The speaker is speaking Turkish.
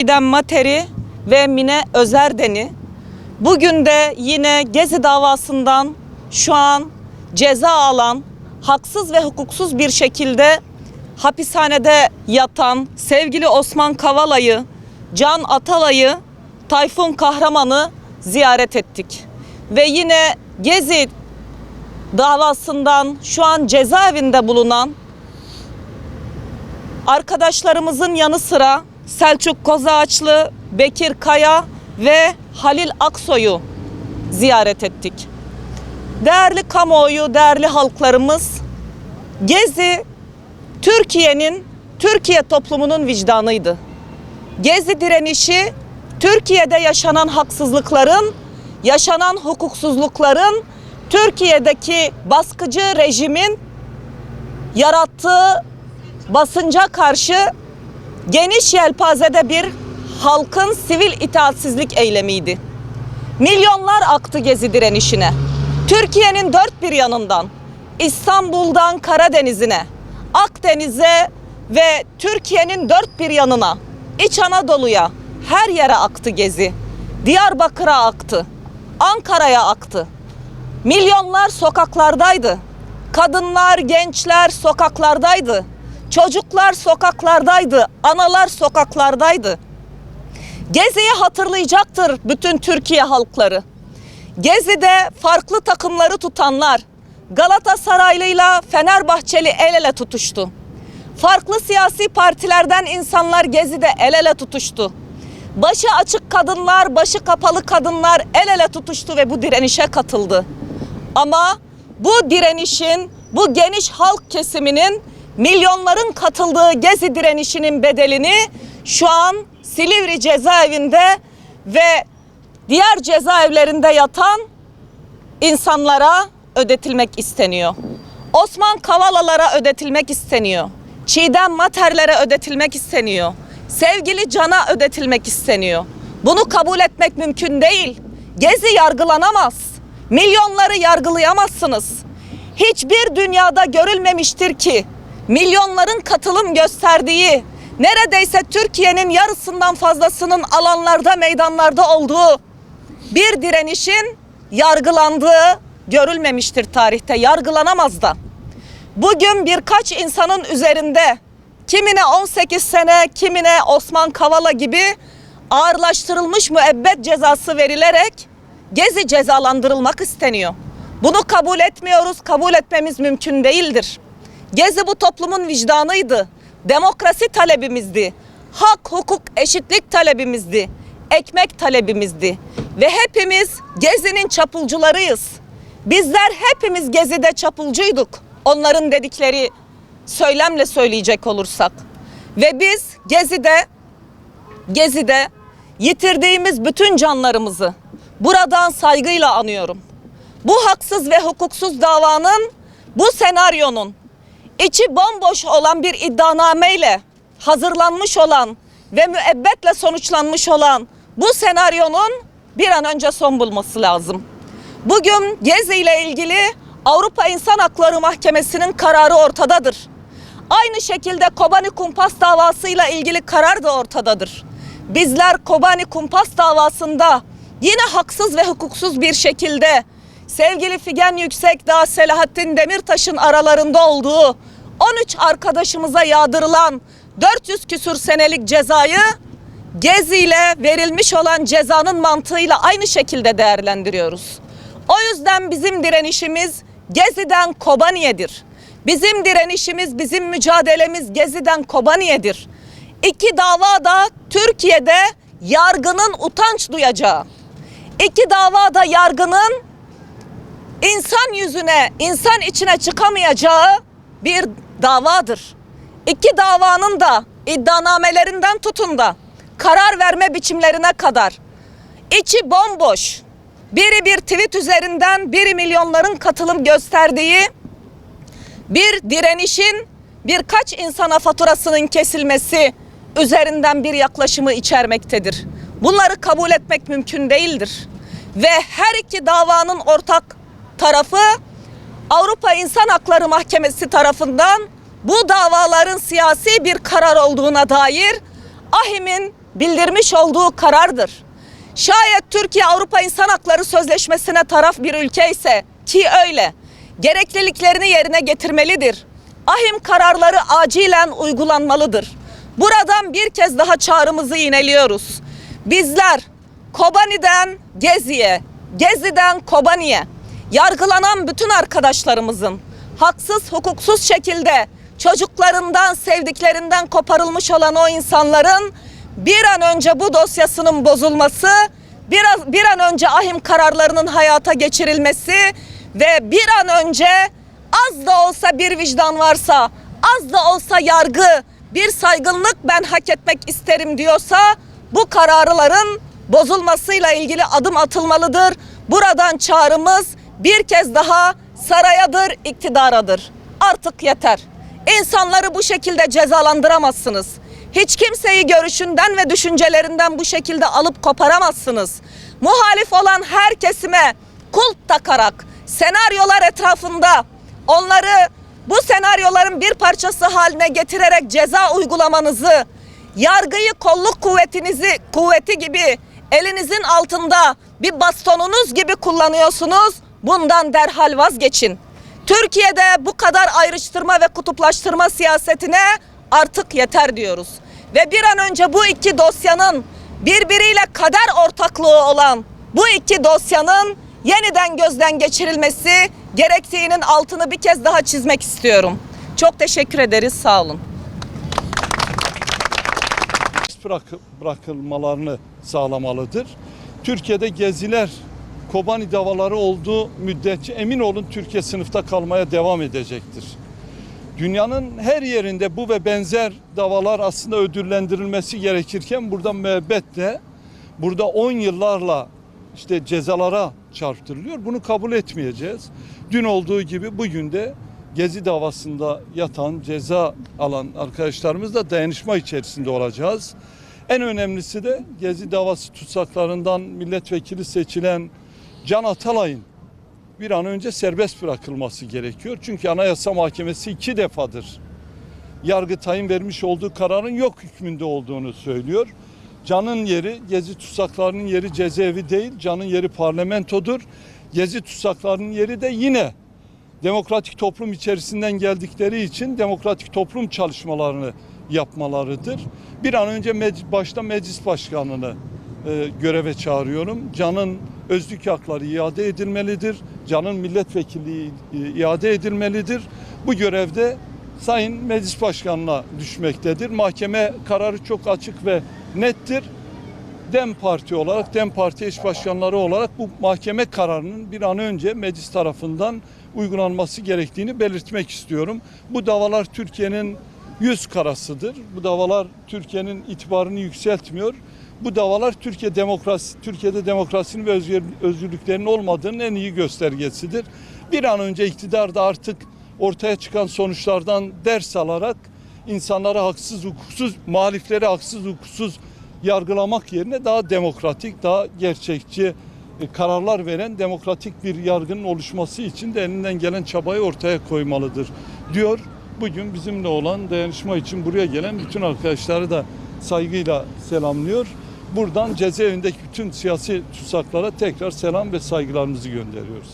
Çiğdem Materi ve Mine Özerden'i bugün de yine Gezi davasından şu an ceza alan, haksız ve hukuksuz bir şekilde hapishanede yatan sevgili Osman Kavala'yı, Can Atalay'ı, Tayfun Kahraman'ı ziyaret ettik. Ve yine Gezi davasından şu an cezaevinde bulunan arkadaşlarımızın yanı sıra Selçuk Kozağaçlı, Bekir Kaya ve Halil Aksoy'u ziyaret ettik. Değerli kamuoyu, değerli halklarımız, Gezi Türkiye'nin, Türkiye toplumunun vicdanıydı. Gezi direnişi Türkiye'de yaşanan haksızlıkların, yaşanan hukuksuzlukların, Türkiye'deki baskıcı rejimin yarattığı basınca karşı geniş yelpazede bir halkın sivil itaatsizlik eylemiydi. Milyonlar aktı gezi direnişine. Türkiye'nin dört bir yanından, İstanbul'dan Karadeniz'ine, Akdeniz'e ve Türkiye'nin dört bir yanına, İç Anadolu'ya, her yere aktı gezi. Diyarbakır'a aktı, Ankara'ya aktı. Milyonlar sokaklardaydı. Kadınlar, gençler sokaklardaydı. Çocuklar sokaklardaydı. Analar sokaklardaydı. Gezi'yi hatırlayacaktır bütün Türkiye halkları. Gezi'de farklı takımları tutanlar Galatasaraylıyla Fenerbahçeli el ele tutuştu. Farklı siyasi partilerden insanlar Gezi'de el ele tutuştu. Başı açık kadınlar, başı kapalı kadınlar el ele tutuştu ve bu direnişe katıldı. Ama bu direnişin, bu geniş halk kesiminin milyonların katıldığı gezi direnişinin bedelini şu an Silivri cezaevinde ve diğer cezaevlerinde yatan insanlara ödetilmek isteniyor. Osman Kavala'lara ödetilmek isteniyor. Çiğdem Materlere ödetilmek isteniyor. Sevgili Can'a ödetilmek isteniyor. Bunu kabul etmek mümkün değil. Gezi yargılanamaz. Milyonları yargılayamazsınız. Hiçbir dünyada görülmemiştir ki milyonların katılım gösterdiği neredeyse Türkiye'nin yarısından fazlasının alanlarda meydanlarda olduğu bir direnişin yargılandığı görülmemiştir tarihte yargılanamaz da. Bugün birkaç insanın üzerinde kimine 18 sene kimine Osman Kavala gibi ağırlaştırılmış müebbet cezası verilerek Gezi cezalandırılmak isteniyor. Bunu kabul etmiyoruz, kabul etmemiz mümkün değildir. Gezi bu toplumun vicdanıydı. Demokrasi talebimizdi. Hak, hukuk, eşitlik talebimizdi. Ekmek talebimizdi. Ve hepimiz Gezi'nin çapulcularıyız. Bizler hepimiz Gezi'de çapulcuyduk. Onların dedikleri söylemle söyleyecek olursak. Ve biz Gezi'de Gezi'de yitirdiğimiz bütün canlarımızı buradan saygıyla anıyorum. Bu haksız ve hukuksuz davanın, bu senaryonun içi bomboş olan bir iddianameyle hazırlanmış olan ve müebbetle sonuçlanmış olan bu senaryonun bir an önce son bulması lazım. Bugün Gezi ile ilgili Avrupa İnsan Hakları Mahkemesi'nin kararı ortadadır. Aynı şekilde Kobani Kumpas davasıyla ilgili karar da ortadadır. Bizler Kobani Kumpas davasında yine haksız ve hukuksuz bir şekilde sevgili Figen Yüksekdağ, Selahattin Demirtaş'ın aralarında olduğu 13 arkadaşımıza yağdırılan 400 küsür senelik cezayı Gezi ile verilmiş olan cezanın mantığıyla aynı şekilde değerlendiriyoruz. O yüzden bizim direnişimiz Gezi'den Kobani'yedir. Bizim direnişimiz, bizim mücadelemiz Gezi'den Kobani'yedir. İki dava da Türkiye'de yargının utanç duyacağı. İki dava da yargının insan yüzüne, insan içine çıkamayacağı bir davadır. İki davanın da iddianamelerinden tutun da karar verme biçimlerine kadar içi bomboş. Biri bir tweet üzerinden biri milyonların katılım gösterdiği bir direnişin birkaç insana faturasının kesilmesi üzerinden bir yaklaşımı içermektedir. Bunları kabul etmek mümkün değildir. Ve her iki davanın ortak tarafı Avrupa İnsan Hakları Mahkemesi tarafından bu davaların siyasi bir karar olduğuna dair AHİM'in bildirmiş olduğu karardır. Şayet Türkiye Avrupa İnsan Hakları Sözleşmesi'ne taraf bir ülke ise ki öyle gerekliliklerini yerine getirmelidir. Ahim kararları acilen uygulanmalıdır. Buradan bir kez daha çağrımızı yineliyoruz. Bizler Kobani'den Gezi'ye, Gezi'den Kobani'ye yargılanan bütün arkadaşlarımızın haksız hukuksuz şekilde çocuklarından sevdiklerinden koparılmış olan o insanların bir an önce bu dosyasının bozulması, biraz bir an önce ahim kararlarının hayata geçirilmesi ve bir an önce az da olsa bir vicdan varsa, az da olsa yargı, bir saygınlık ben hak etmek isterim diyorsa bu kararların bozulmasıyla ilgili adım atılmalıdır. Buradan çağrımız bir kez daha sarayadır, iktidaradır. Artık yeter. İnsanları bu şekilde cezalandıramazsınız. Hiç kimseyi görüşünden ve düşüncelerinden bu şekilde alıp koparamazsınız. Muhalif olan her kesime kulp takarak senaryolar etrafında onları bu senaryoların bir parçası haline getirerek ceza uygulamanızı, yargıyı kolluk kuvvetinizi kuvveti gibi elinizin altında bir bastonunuz gibi kullanıyorsunuz. Bundan derhal vazgeçin. Türkiye'de bu kadar ayrıştırma ve kutuplaştırma siyasetine artık yeter diyoruz. Ve bir an önce bu iki dosyanın birbiriyle kader ortaklığı olan bu iki dosyanın yeniden gözden geçirilmesi gerektiğinin altını bir kez daha çizmek istiyorum. Çok teşekkür ederiz. Sağ olun. bırakı- bırakılmalarını sağlamalıdır. Türkiye'de geziler, Kobani davaları olduğu müddetçe emin olun Türkiye sınıfta kalmaya devam edecektir. Dünyanın her yerinde bu ve benzer davalar aslında ödüllendirilmesi gerekirken burada müebbetle, burada 10 yıllarla işte cezalara çarptırılıyor. Bunu kabul etmeyeceğiz. Dün olduğu gibi bugün de Gezi davasında yatan, ceza alan arkadaşlarımızla dayanışma içerisinde olacağız. En önemlisi de Gezi davası tutsaklarından milletvekili seçilen Can Atalay'ın bir an önce serbest bırakılması gerekiyor. Çünkü Anayasa Mahkemesi iki defadır Yargıtay'ın vermiş olduğu kararın yok hükmünde olduğunu söylüyor. Can'ın yeri, Gezi tutsaklarının yeri cezaevi değil, Can'ın yeri parlamentodur. Gezi tutsaklarının yeri de yine demokratik toplum içerisinden geldikleri için demokratik toplum çalışmalarını yapmalarıdır. Bir an önce mec- başta meclis başkanını e, göreve çağırıyorum. Can'ın özlük hakları iade edilmelidir. Can'ın milletvekilliği e, iade edilmelidir. Bu görevde Sayın Meclis Başkanı'na düşmektedir. Mahkeme kararı çok açık ve nettir. DEM Parti olarak, DEM Parti eş başkanları olarak bu mahkeme kararının bir an önce meclis tarafından uygulanması gerektiğini belirtmek istiyorum. Bu davalar Türkiye'nin yüz karasıdır. Bu davalar Türkiye'nin itibarını yükseltmiyor. Bu davalar Türkiye demokrasi, Türkiye'de demokrasinin ve özgür, özgürlüklerin olmadığının en iyi göstergesidir. Bir an önce iktidar da artık ortaya çıkan sonuçlardan ders alarak insanları haksız hukuksuz, muhalifleri haksız hukuksuz yargılamak yerine daha demokratik, daha gerçekçi e, kararlar veren demokratik bir yargının oluşması için de elinden gelen çabayı ortaya koymalıdır diyor. Bugün bizimle olan dayanışma için buraya gelen bütün arkadaşları da saygıyla selamlıyor. Buradan cezaevindeki bütün siyasi tutsaklara tekrar selam ve saygılarımızı gönderiyoruz.